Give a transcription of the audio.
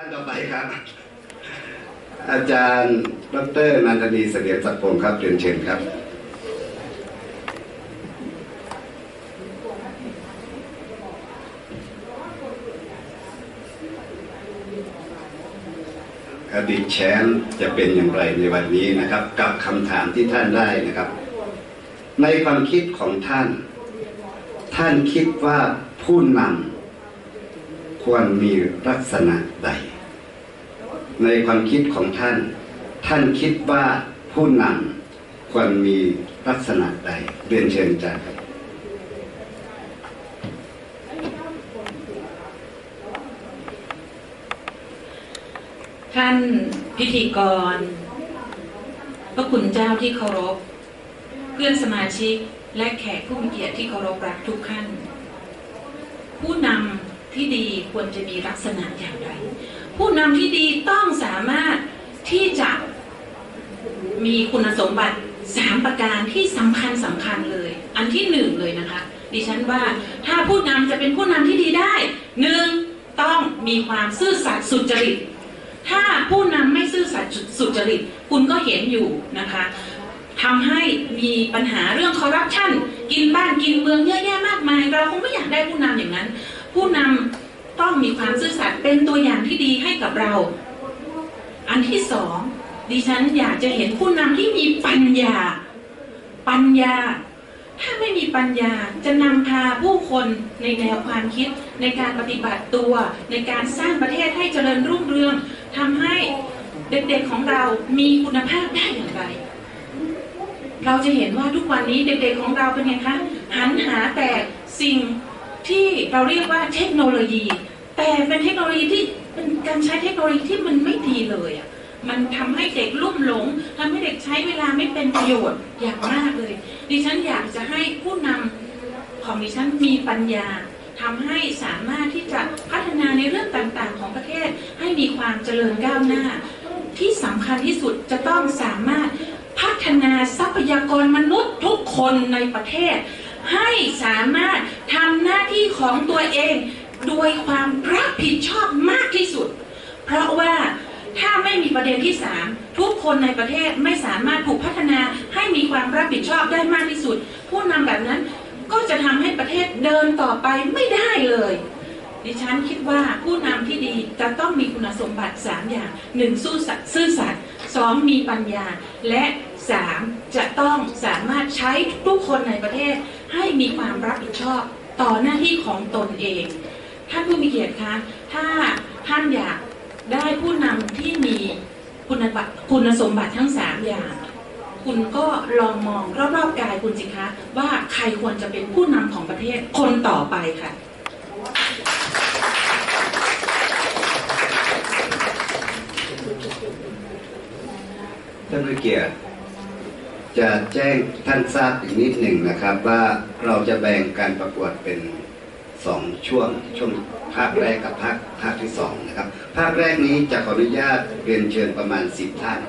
ท่านต่อไปครับ อาจารย์ดรนันทนีเสถียรสัพพงศ์ครับเรียนเชิญครับ อดีตแชมป์จะเป็นอย่างไรในวันนี้นะครับ กับคำถามที่ท่านได้นะครับ ในความคิดของท่าน ท่านคิดว่าผู้นำควรมีลักษณะใด ในความคิดของท่าน ท่านคิดว่าผู้นำควรมีลักษณะใดเรียนเชิญจารย์ครับท่านพิธีกร พระคุณเจ้าที่เคารพ เพื่อนสมาชิกและแขกผู้มีเกียรติที่เคารพรักทุกท่าน ผู้นำ ที่ดีควรจะมีลักษณะอย่างไร ผู้นำที่ดีต้องสามารถที่จะมีคุณสมบัติสามประการที่สำคัญสำคัญเลย อันที่หนึ่งเลยนะคะ ดิฉันว่าถ้าผู้นำจะเป็นผู้นำที่ดีได้หนึ่งต้องมีความซื่อสัตย์สุจริต ถ้าผู้นำไม่ซื่อสัตย์สุจริต คุณก็เห็นอยู่นะคะทำให้มีปัญหาเรื่องคอร์รัปชันกินบ้านกินเมืองเยอะแยะมากมาย เราคงไม่อยากได้ผู้นำอย่างนั้น ผู้นำ ต้องมีความซื่อสัตย์เป็นตัวอย่างที่ดีให้กับเรา อันที่สองดิฉันอยากจะเห็นผู้นำที่มีปัญญา ปัญญา ถ้าไม่มีปัญญาจะนำพาผู้คนในแนวความคิด ในการปฏิบัติตัว ในการสร้างประเทศให้เจริญรุ่งเรืองทำให้เด็กๆของเรามีคุณภาพได้อย่างไร เราจะเห็นว่าทุกวันนี้เด็กๆของเราเป็นไงคะหันหาแต่สิ่งที่เราเรียกว่าเทคโนโลยี แต่เป็นเทคโนโลยีที่เป็นการใช้เทคโนโลยีที่มันไม่ดีเลยอะมันทำให้เด็กลุ่มหลงทำให้เด็กใช้เวลาไม่เป็นประโยชน์อย่างมากเลย ดิฉันอยากจะให้ผู้นำของดิฉันมีปัญญาทำให้สามารถที่จะพัฒนาในเรื่องต่างๆ ของประเทศให้มีความเจริญก้าวหน้า ที่สำคัญที่สุดจะต้องสามารถพัฒนาทรัพยากรมนุษย์ทุกคนในประเทศ ให้สามารถทำหน้าที่ของตัวเองโดยความรับผิดชอบมากที่สุด เพราะว่าถ้าไม่มีประเด็นที่สามทุกคนในประเทศไม่สามารถถูกพัฒนาให้มีความรับผิดชอบได้มากที่สุด ผู้นำแบบนั้นก็จะทำให้ประเทศเดินต่อไปไม่ได้เลย ดิฉันคิดว่าผู้นำที่ดีจะต้องมีคุณสมบัติ 3 อย่าง 1. สู้สัตย์ซื่อสัตย์ 2. มีปัญญา และ 3. จะต้องสามารถใช้ทุกคนในประเทศ ให้มีความรับผิดชอบต่อหน้าที่ของตนเอง ท่านผู้มีเกียรติคะ ถ้าท่านอยากได้ผู้นำที่มีคุณบัตคุณสมบัติทั้ง3อย่าง คุณก็ลองมองรอบๆกายคุณสิคะ ว่าใครควรจะเป็นผู้นำของประเทศคนต่อไปค่ะท่านผู้เกียรติ จะแจ้งท่านทราบอีกนิดหนึ่งนะครับ ว่าเราจะแบ่งการประกวดเป็นสองช่วงช่วงภาคแรกกับภาคภาคที่สองนะครับ ภาคแรกนี้จะขออนุญาตเรียนเชิญประมาณสิบท่าน